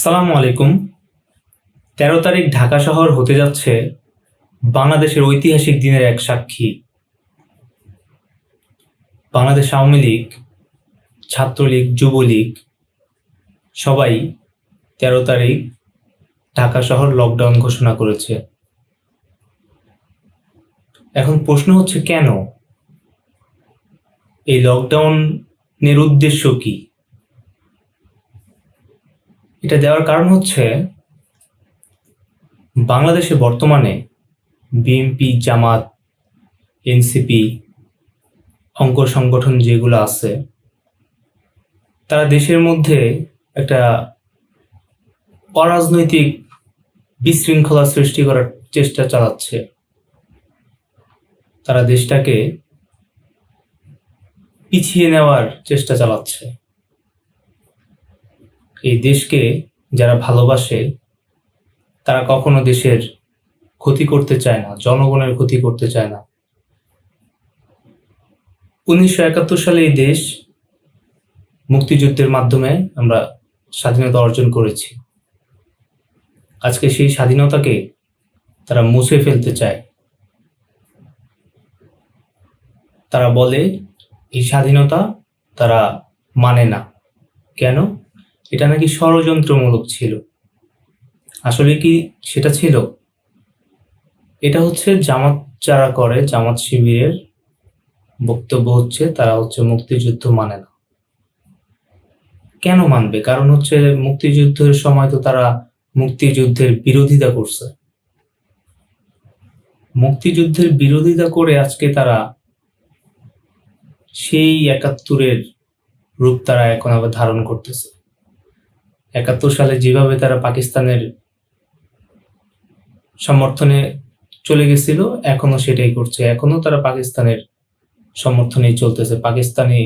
সালামু আলাইকুম। তেরো তারিখ ঢাকা শহর হতে যাচ্ছে বাংলাদেশের ঐতিহাসিক দিনের এক সাক্ষী। বাংলাদেশ আওয়ামী লীগ, ছাত্রলীগ, যুবলীগ, সবাই তেরো তারিখ ঢাকা শহর লকডাউন ঘোষণা করেছে। এখন প্রশ্ন হচ্ছে কেন? এই লকডাউনের উদ্দেশ্য কি? এটা দেওয়ার কারণ হচ্ছে বাংলাদেশে বর্তমানে বিএনপি জামাত এনসিপি অঙ্ক সংগঠন যেগুলো আছে, তারা দেশের মধ্যে একটা অরাজনৈতিক বিশৃঙ্খলা সৃষ্টি করার চেষ্টা চালাচ্ছে। তারা দেশটাকে পিছিয়ে নেওয়ার চেষ্টা চালাচ্ছে। এই দেশকে যারা ভালোবাসে, তারা কখনো দেশের ক্ষতি করতে চায় না, জনগণের ক্ষতি করতে চায় না। উনিশশো একাত্তর সালে এই দেশ মুক্তিযুদ্ধের মাধ্যমে আমরা স্বাধীনতা অর্জন করেছি। আজকে সেই স্বাধীনতাকে তারা মুছে ফেলতে চায়। তারা বলে, এই স্বাধীনতা তারা মানে না। কেন? এটা নাকি ষড়যন্ত্রমূলক ছিল। আসলে কি সেটা ছিল? এটা হচ্ছে জামাত যারা করে, জামাত শিবিরের বক্তব্য হচ্ছে, তারা হচ্ছে মুক্তিযুদ্ধ মানে না। কেন মানবে? কারণ হচ্ছে মুক্তিযুদ্ধের সময় তো তারা মুক্তিযুদ্ধের বিরোধিতা করছে। মুক্তিযুদ্ধের বিরোধিতা করে আজকে তারা সেই একাত্তরের রূপ তারা এখন আবার ধারণ করতেছে। একাত্তর সালে যেভাবে তারা পাকিস্তানের সমর্থনে চলে গেছিল, এখনও সেটাই করছে। এখনও তারা পাকিস্তানের সমর্থনেই চলতেছে। পাকিস্তানি,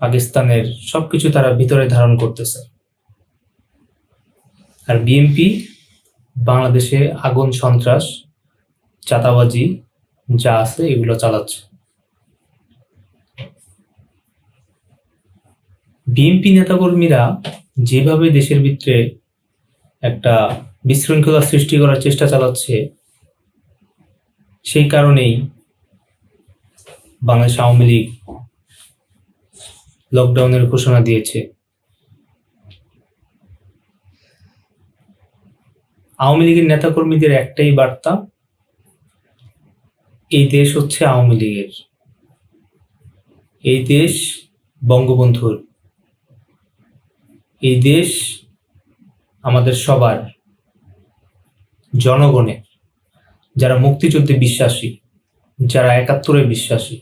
পাকিস্তানের সবকিছু তারা ভিতরে ধারণ করতেছে। আর বিএনপি বাংলাদেশে আগুন, সন্ত্রাস চাতাবাজি যা আছে এগুলো চালাচ্ছে। বিএনপি নেতাকর্মীরা যেভাবে দেশের ভিতরে একটা বিশৃঙ্খলা সৃষ্টি করার চেষ্টা চালাচ্ছে, সেই কারণেই বাংলাদেশ আওয়ামী লীগ লকডাউনের ঘোষণা দিয়েছে। আওয়ামী লীগের নেতাকর্মীদের একটাই বার্তা, এই দেশ হচ্ছে আওয়ামী লীগের। এই দেশ বঙ্গবন্ধুর। এই দেশ আমাদের সবার জনগণের, যারা মুক্তিযুদ্ধে বিশ্বাসী, যারা একাত্তরে বিশ্বাসী।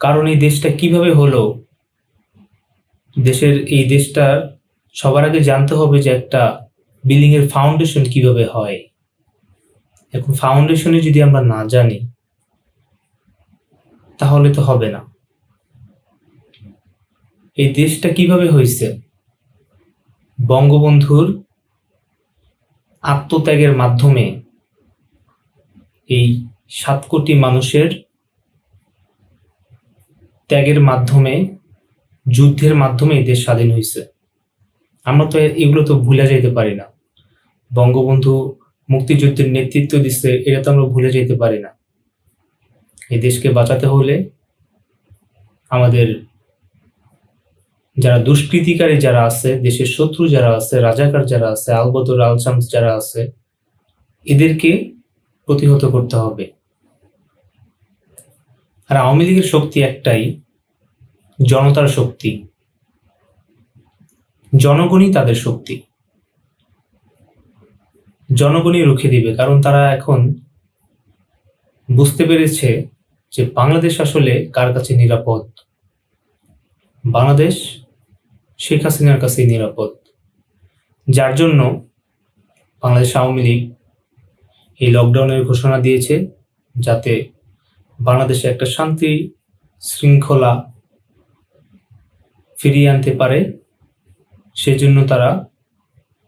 কারণ এই দেশটা কীভাবে হলো? দেশের এই দেশটা সবার আগে জানতে হবে যে একটা বিল্ডিং এর ফাউন্ডেশন কীভাবে হয়। এখন ফাউন্ডেশনে যদি আমরা না জানি, তাহলে তো হবে না। এই দেশটা কীভাবে হয়েছে বঙ্গবন্ধুর আত্মত্যাগের মাধ্যমে এই সাত কোটি মানুষের ত্যাগের মাধ্যমে, যুদ্ধের মাধ্যমে এই দেশ স্বাধীন হয়েছে আমরা তো এগুলো তো ভুলে যেতে পারি না। বঙ্গবন্ধু মুক্তিযুদ্ধের নেতৃত্ব দিচ্ছে এটা তো আমরা ভুলে যেতে পারি না। এই দেশকে বাঁচাতে হলে আমাদের যারা দুষ্কৃতিকারী যারা আছে, দেশের শত্রু যারা আছে, রাজাকার যারা আছে, আলবদর, আলসামস যারা আছে, এদেরকে প্রতিহত করতে হবে। আর আওয়ামী লীগের শক্তি একটাই, জনতার শক্তি। জনগণই তাদের শক্তি। জনগণই রুখে দিবে, কারণ তারা এখন বুঝতে পেরেছে যে বাংলাদেশ আসলে কার কাছে নিরাপদ? বাংলাদেশ শেখ হাসিনার কাছেই নিরাপদ। যার জন্য বাংলাদেশ আওয়ামী লীগ এই লকডাউনের ঘোষণা দিয়েছে যাতে বাংলাদেশে একটা শান্তি শৃঙ্খলা ফিরিয়ে আনতে পারে। সেজন্য তারা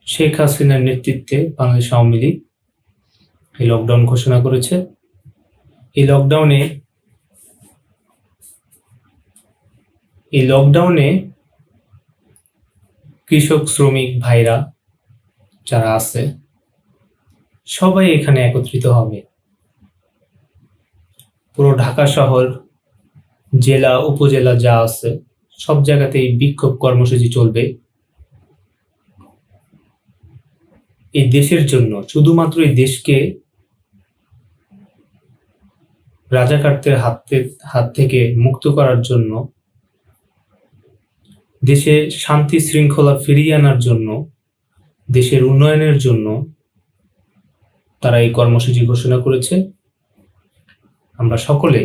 শেখ হাসিনার নেতৃত্বে বাংলাদেশ আওয়ামী লীগ এই লকডাউন ঘোষণা করেছে। এই লকডাউনে এই লকডাউনে কৃষক, শ্রমিক ভাইরা যারা আছে, সবাই এখানে একত্রিত হবে। পুরো ঢাকা শহর, জেলা, উপজেলা যা আছে, সব জায়গাতেই বিক্ষোভ কর্মসূচি চলবে। এই দেশের জন্য, শুধুমাত্র এই দেশকে রাজাকারদের হাত হাত থেকে মুক্ত করার জন্য দেশে শান্তি শৃঙ্খলা ফিরিয়ে আনার জন্য, দেশের উন্নয়নের জন্য তারা এই কর্মসূচি ঘোষণা করেছে। আমরা সকলে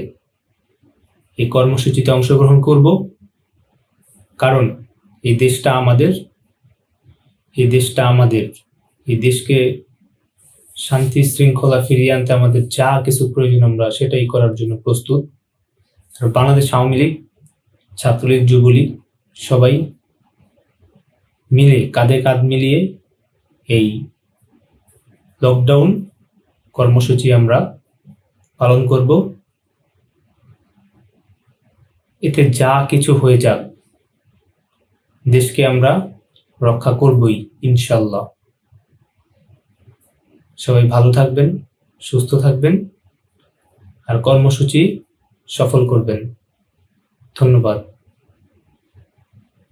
এই কর্মসূচিতে অংশগ্রহণ করব, কারণ এই দেশটা আমাদের, এই দেশটা আমাদের, এই দেশকে শান্তি শৃঙ্খলা ফিরিয়ে আনতে আমাদের যা কিছু প্রয়োজন আমরা সেটাই করার জন্য প্রস্তুত। বাংলাদেশ আওয়ামী লীগ, ছাত্রলীগ, যুবলীগ সবাই মিলে, কাঁধে কাঁধ মিলিয়ে এই লকডাউন কর্মসূচি আমরা পালন করব। এতে যা কিছু হয়ে যাক, দেশকে আমরা রক্ষা করবই ইনশাল্লাহ সবাই ভালো থাকবেন, সুস্থ থাকবেন, আর কর্মসূচি সফল করবেন। ধন্যবাদ।